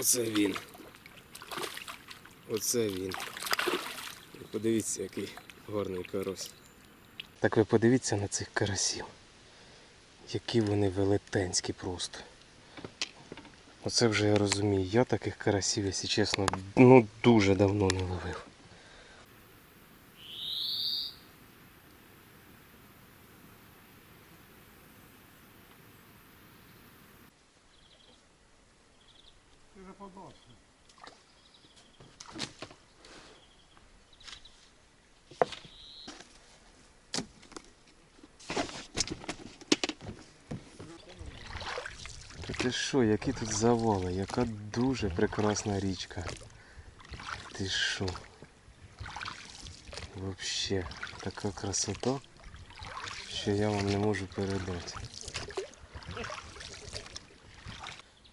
Оце він. Оце він. Подивіться, який гарний карось. Так ви подивіться на цих карасів. Які вони велетенські просто. Оце вже я розумію. Я таких карасів, якщо чесно, ну дуже давно не ловив. Ти вже подався. Ти що, які тут завали, яка дуже прекрасна річка. Ти що? Вообще, така красота, що я вам не можу передати.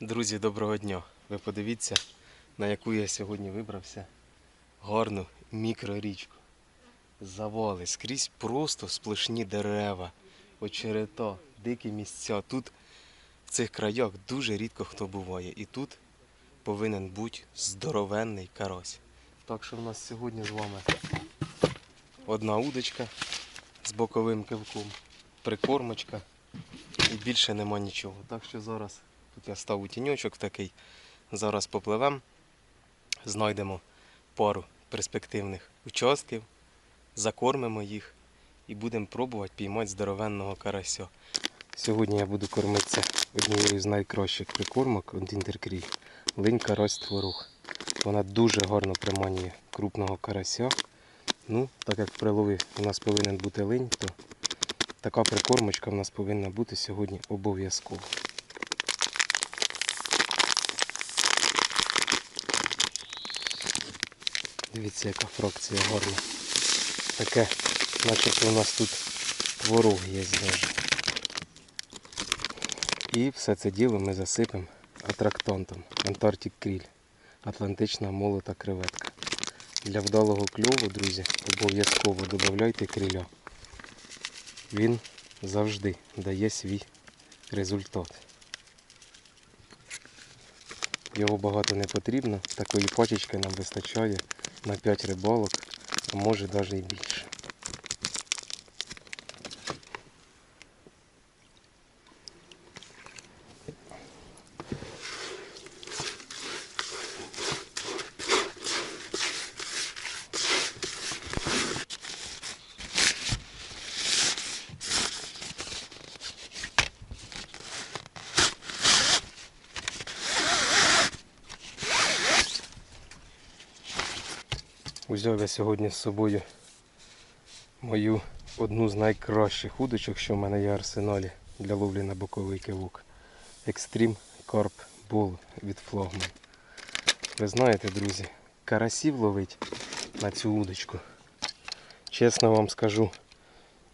Друзі, доброго дня! Ви подивіться, на яку я сьогодні вибрався гарну мікрорічку. Завали, скрізь просто сплошні дерева, очерета, дикі місця. Тут в цих краях дуже рідко хто буває. І тут повинен бути здоровенний карась. Так що в нас сьогодні з вами одна удочка з боковим кивком, прикормочка і більше нема нічого. Так що зараз тут я став у тіньочок такий. Зараз попливемо, знайдемо пару перспективних участків, закормимо їх і будемо пробувати піймати здоровенного карася. Сьогодні я буду кормитися однією з найкращих прикормок від інтеркрій. Линь карась творог. Вона дуже гарно приманює крупного карася. Ну, так як в прилові у нас повинен бути линь, то така прикормочка в нас повинна бути сьогодні обов'язково. Дивіться, яка фракція гарна. Таке, начебто у нас тут творог є навіть. І все це діло ми засипемо атрактантом Антарктик Кріль. Атлантична молота креветка. Для вдалого кльову, друзі, обов'язково додавайте криля. Він завжди дає свій результат. Його багато не потрібно, такої пачечки нам вистачає на 5 рибалок, а може навіть і більше. Узяв я сьогодні з собою мою одну з найкращих удочок, що в мене є в арсеналі для ловлі на боковий кивок. Extreme Carp Bull від Flogman. Ви знаєте, друзі, карасів ловить на цю удочку. Чесно вам скажу,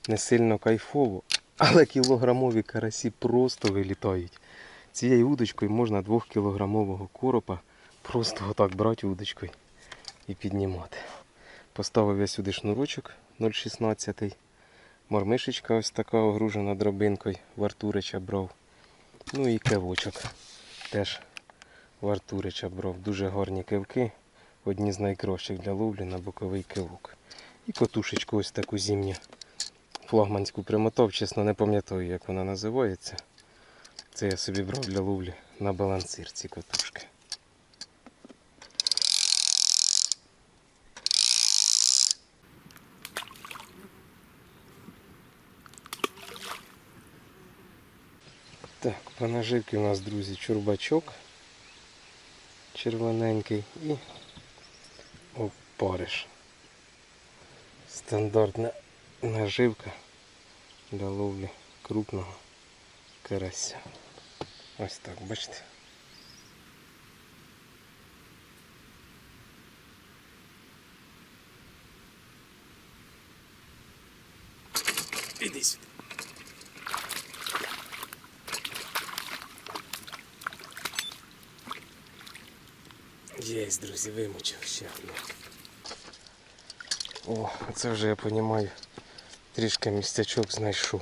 не сильно кайфово, але кілограмові карасі просто вилітають. Цією удочкою можна 2-кілограмового коропа просто отак брати удочкою і піднімати. Поставив я сюди шнурочок 0,16. Мормишечка ось така огружена дробинкою, в Артурича брав. Ну і кивочок теж в Артурича брав. Дуже гарні кивки. Одні з найкращих для ловлі на боковий кивок. І котушечку ось таку зимню флагманську примотав, чесно не пам'ятаю, як вона називається. Це я собі брав для ловлі на балансир ці котушки. Так, по наживці у нас, друзі, чурбачок червоненький і опариш. Стандартна наживка для ловлі крупного карася. Ось так, бачите. Іди сюди. Єсть, друзі, вимучив ще одну. О, це вже я розумію. Трішки містячок знайшов.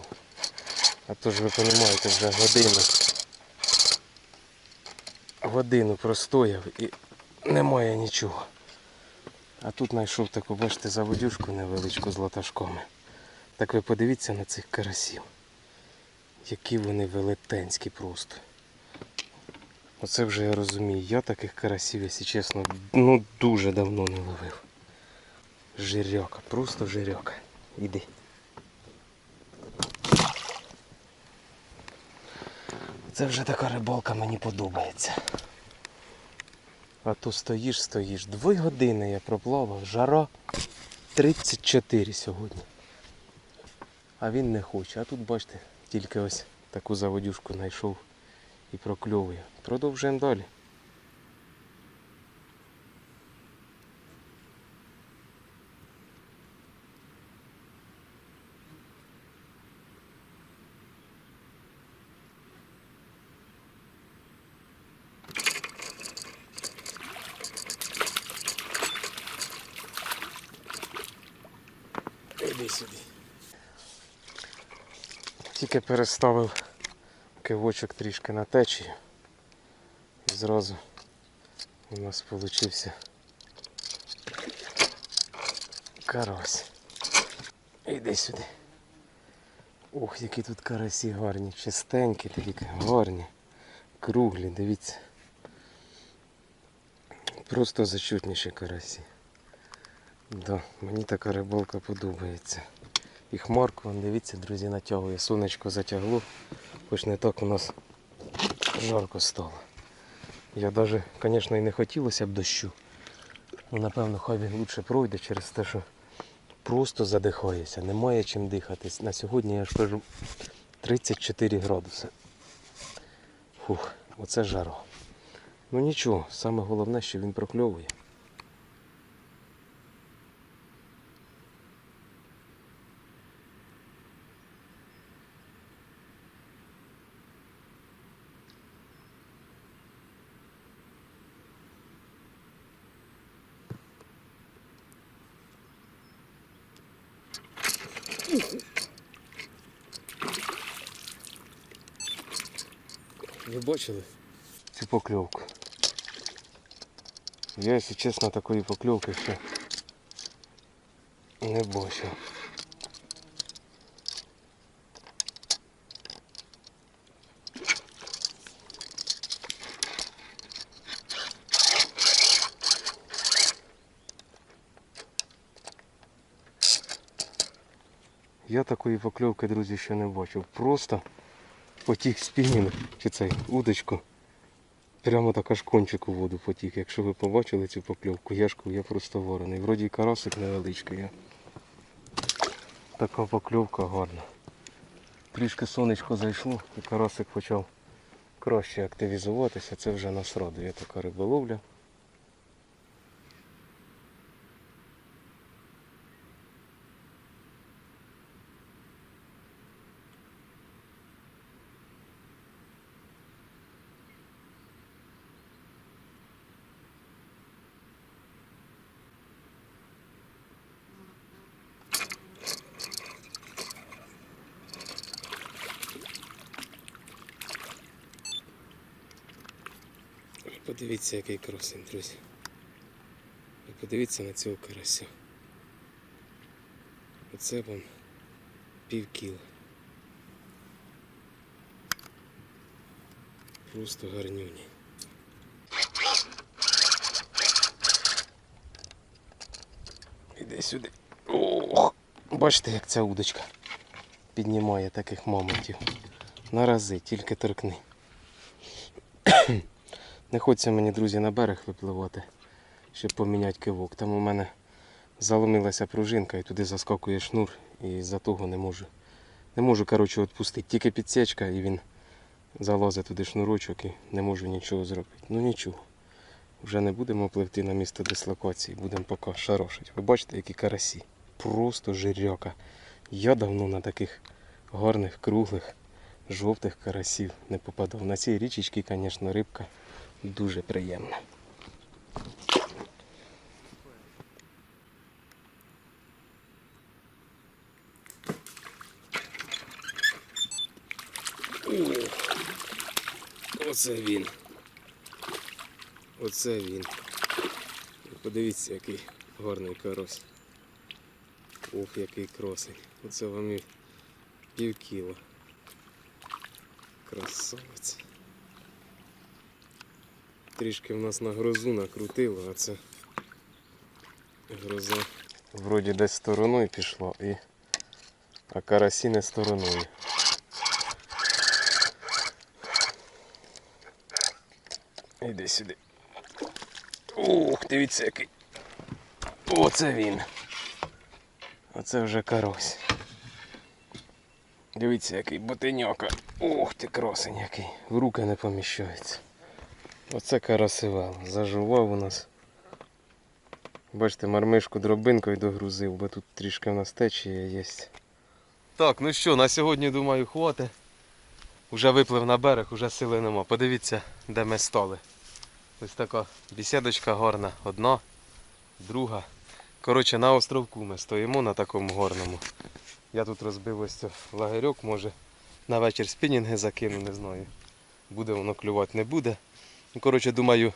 А то ж ви розумієте, вже годину. годину простояв і немає нічого. А тут знайшов таку, бачите, заводюшку невеличку з латашками. Так ви подивіться на цих карасів. Які вони велетенські просто. Оце вже я розумію. Я таких карасів, якщо чесно, ну дуже давно не ловив. Жиряка, просто жиряка. Іди. Це вже така рибалка мені подобається. А то стоїш, стоїш. Дві години я проплавав, жара 34 сьогодні. А він не хоче. А тут, бачите, тільки ось таку заводюшку знайшов і прокльовує. Продовжуємо далі. Тільки переставив кивочок трішки на течію. І зразу у нас получився карась. Іди сюди. Ох, які тут карасі гарні, чистенькі, такі гарні, круглі, дивіться. Просто зачутніші карасі. Да, мені така рибалка подобається. І хмарку, дивіться, друзі, натягує. Сонечко затягло, хоч не так у нас жарко стало. Я навіть, звісно, і не хотілося б дощу. Ну, напевно, хай він лучше пройде через те, що просто задихається. Немає чим дихатись. На сьогодні я ж кажу 34 градуси. Фух, оце жара. Ну нічого, саме головне, що він прокльовує. Ви бачили цю покльовку? Я, якщо чесно, такої покльовки ще не бачив. Я такої покльовки, друзі, ще не бачив. Просто потік спінінг, чи цей удочку. Прямо так аж кончик у воду потік. Якщо ви побачили цю покльовку, яшку я просто вороний. Вроді і карасик невеличкий. Я. Така покльовка гарна. Трішки сонечко зайшло і карасик почав краще активізуватися. Це вже нас радує така риболовля. Подивіться, який красень, друзі. Ви подивіться на цього карася. Оце вам пів кіла. Просто гарнюні. Іди сюди. Ох! Бачите, як ця удочка піднімає таких мамонтів. На рази, тільки торкни. Не хочеться мені, друзі, на берег випливати, щоб поміняти кивок. Там у мене заломилася пружинка і туди заскакує шнур, і за того не можу. Не можу, коротше, відпустити. Тільки підсечка і він залазить туди шнурочок і не можу нічого зробити. Ну нічого. Вже не будемо пливти на місце дислокації, будемо поки шарошити. Ви бачите, які карасі. Просто жиряка. Я давно на таких гарних, круглих, жовтих карасів не попадав. На цій річечці, звісно, рибка дуже приємна. Оце він. Оце він. Подивіться, який гарний карась. Ох, який красень. Оце вам і пів кіла. Красавець. Трішки в нас на грозу накрутило, а це гроза. Вроді десь стороною пішло і. А карасі не стороною. Іди сюди. Ух, дивіться який. Оце він. Оце вже карось. Дивіться, який ботиньока. Ух ти, красень який. В руки не поміщається. Оце карасивел. Зажував у нас. Бачите, мармишку дробинкою догрузив, бо тут трішки в нас течія є. Так, ну що, на сьогодні, думаю, хватить. Уже виплив на берег, уже сили нема. Подивіться, де ми стали. Ось така бісідочка горна. Одна, друга. Коротше, на островку ми стоїмо на такому горному. Я тут розбив ось лагерьок, може на вечір спінінги закину, не знаю. Буде воно клювати, не буде. Ну, коротше, думаю,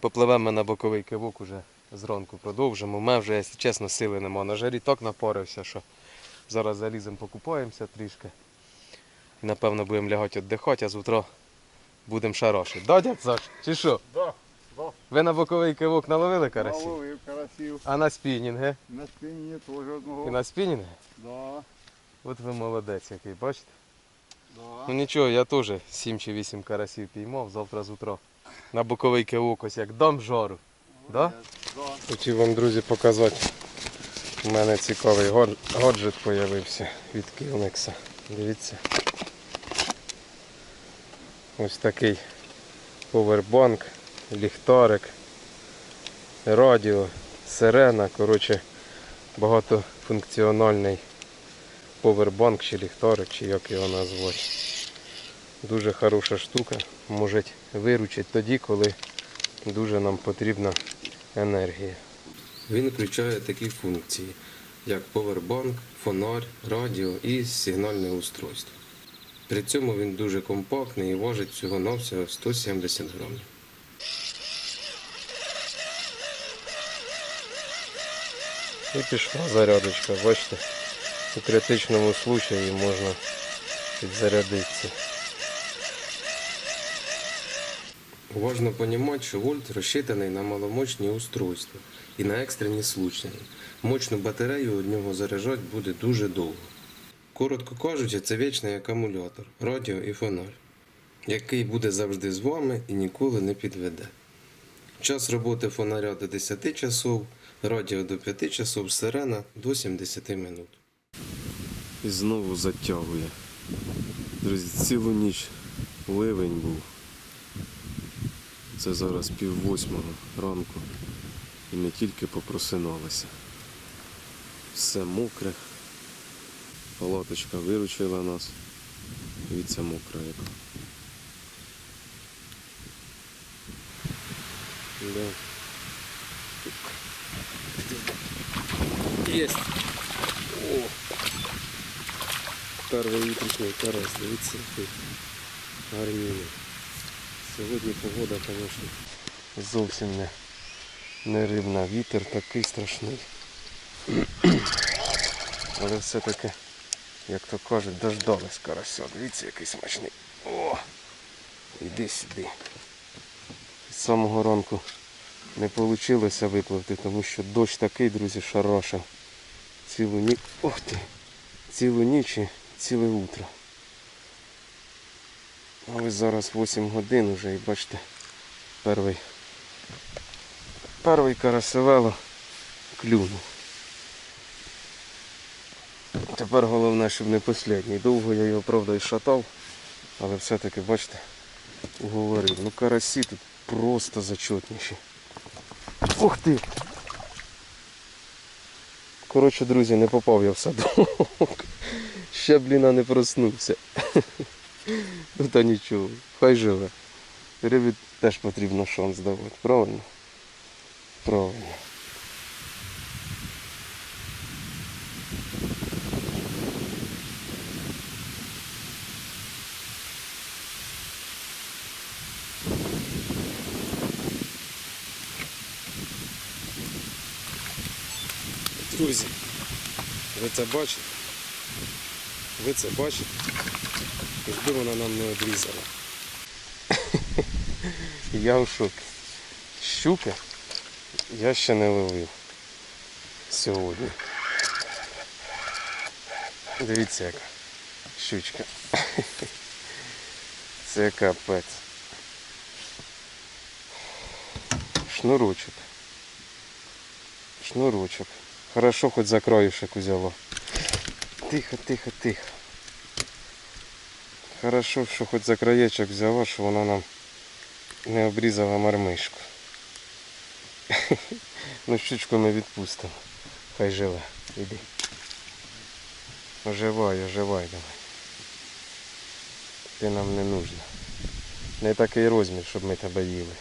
попливемо на боковий кивок уже зранку продовжимо. У мене вже, якщо чесно, сили нема. На жарі так напорився, що зараз заліземо, покупаємося трішки. І напевно будемо лягати віддихати, а завтра будемо шарошити. Да, дядь Саш? Чи що? Да, да. Ви на боковий кивок наловили карасів? Наловив карасів. А на спінінги? На спині теж одного. І на спінінги? Да, От ви молодець який, бачите? да. Ну нічого, я теж 7 чи 8 карасів піймав завтра з утра. На боковий кивок ось як дам жару. Да? Хотів вам, друзі, показати. У мене цікавий гаджет з'явився від Кілникса. Дивіться. Ось такий повербанк, ліхтарик, радіо, сирена. Коротше, багатофункціональний повербанк чи ліхтарик, чи як його назвати. Дуже хороша штука. Може виручити тоді, коли дуже нам потрібна енергія. Він включає такі функції, як повербанк, фонарь, радіо і сигнальне устройство. При цьому він дуже компактний і важить всього-навсього 170 грамів. І пішла зарядочка, бачите, у критичному случаї можна підзарядитися. Важно розуміти, що вольт розчитаний на маломощні устройства і на екстрені случаї. Мощну батарею від нього заряджати буде дуже довго. Коротко кажучи, це вічний акумулятор, радіо і фонарь, який буде завжди з вами і ніколи не підведе. Час роботи фонаря до 10 часов, радіо до 5 часов, сирена до 70 минут. І знову затягує. Друзі, цілу ніч ливень був. Це зараз пів восьмого ранку. І ми тільки попросиналися. Все мокре. Палаточка виручила нас. Дивіться мокра яка. Да. Есть. О! Перший утрішній карась, дивіться який. Сьогодні погода, звісно, зовсім не, не рибна. Вітер такий страшний. Але все-таки, як то кажуть, дождались карася. Дивіться, який смачний. О! Іди сюди. З самого ранку не вийшло випливти, тому що дощ такий, друзі, шарошив. Цілу ніч. Ох ти! Цілу ніч і ціле утро. А ось зараз 8 годин вже і бачите, перший, перший карасевело клюнув. Тепер головне, щоб не останній. Довго я його, правда, і шатав, але все-таки, бачите, уговорив. Ну карасі тут просто зачетніші. Ух ти! Коротше, друзі, не попав я в садок. Ще, бліна, не проснувся. Ну та нічого, хай живе. Рибі теж потрібно шанс давати, правильно? Правильно. Друзі, ви це бачите? Ви це бачите? Якби вона нам не обрізала. Я в шокі. Щуки я ще не ловив сьогодні. Дивіться яка щучка. Це капець. Шнурочок. Шнурочок. Хорошо, хоч за краюшек взяло. Тихо, тихо, тихо. Хорошо, що хоч за краєчок взяла, що вона нам не обрізала мармишку. Ну, щучку ми відпустимо. Хай живе. Іди. Оживай, оживай давай. Ти нам не нужна. Не такий розмір, щоб ми тебе їли.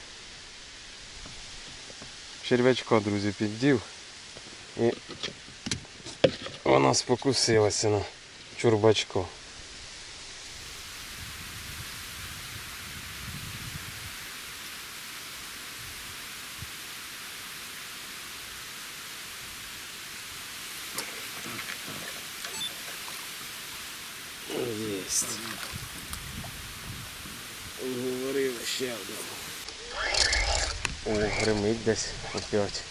Черв'ячка, друзі, піддів. І вона спокусилася на чурбачко. Єсть. Говорили ще одного. О, гримить десь опять.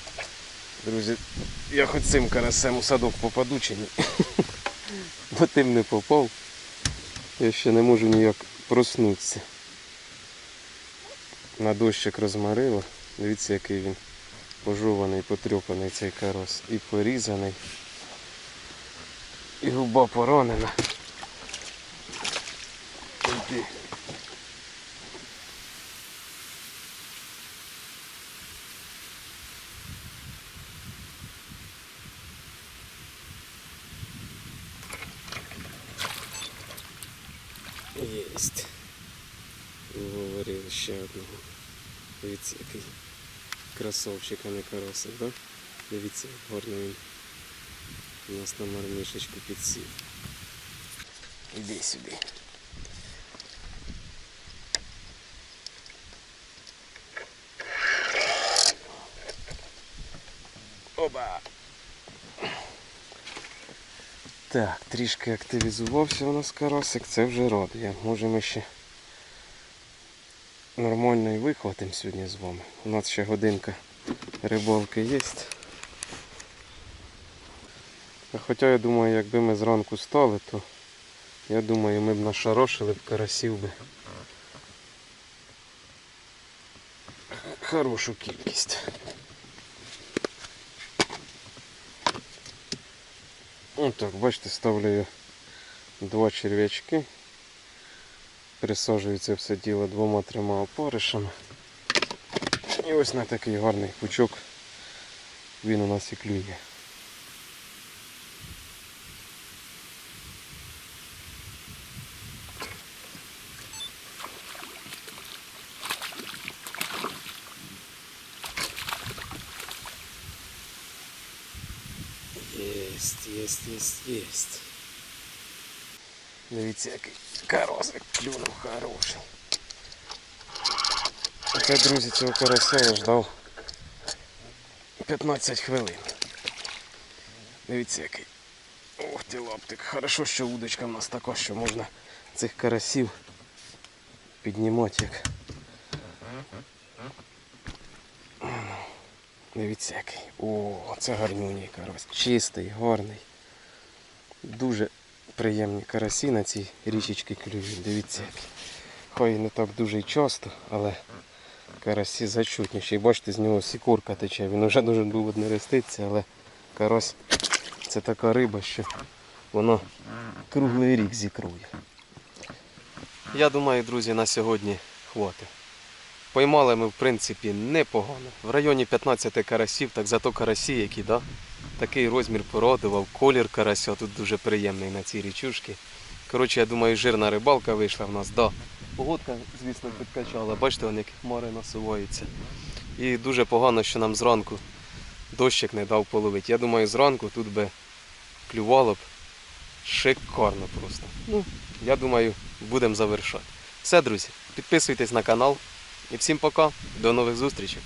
Друзі, я хоч цим карасем у садок попаду чи ні. Бо тим не попав. Я ще не можу ніяк проснутися. На дощик розмарило. Дивіться, який він пожований, потрьопаний цей карась. І порізаний. І губа поранена. Іди. Єсть. Одного. Дивіться, який красавчик, а не карасик, да? Дивіться, як гарно він у нас на мармишечку підсів. Іди сюди. Оба! Так, трішки активізувався у нас карасик, це вже радує. Може ми ще нормально і вихватимо сьогодні з вами. У нас ще годинка рибалки є. Хоча я думаю, якби ми зранку стали, то я думаю ми б нашарошили б карасів би. Хорошу кількість. Отак, бачите, ставлю я два черв'ячки. Присаджується все діло двома-трьома опаришами. І ось на такий гарний пучок він у нас і клює. Єсть, єсть, єсть, єсть. Дивіться, який каросик клюнув хороший. Оце, друзі, цього карася ждав 15 хвилин. Дивіться, який. Ох ти лаптик. Хорошо, що удочка в нас така, що можна цих карасів піднімати як. Дивіться який. О, це гарнюній карась. Чистий, гарний. Дуже приємні карасі на цій річечці клюють. Дивіться який. Хай не так дуже й часто, але карасі зачутніші. І бачите, з нього сікорка тече. Він вже дуже був однереститися, але карась це така риба, що воно круглий рік зікрує. Я думаю, друзі, на сьогодні хватить. Поймали ми, в принципі, непогано. В районі 15 карасів, так зато карасі, які, да, такий розмір породував, колір карася тут дуже приємний на цій річушці. Коротше, я думаю, жирна рибалка вийшла в нас, да. Погодка, звісно, підкачала. Бачите, як море насувається. І дуже погано, що нам зранку дощик не дав половити. Я думаю, зранку тут би клювало б шикарно просто. Ну, я думаю, будемо завершати. Все, друзі, підписуйтесь на канал. І всім пока, до нових зустрічей.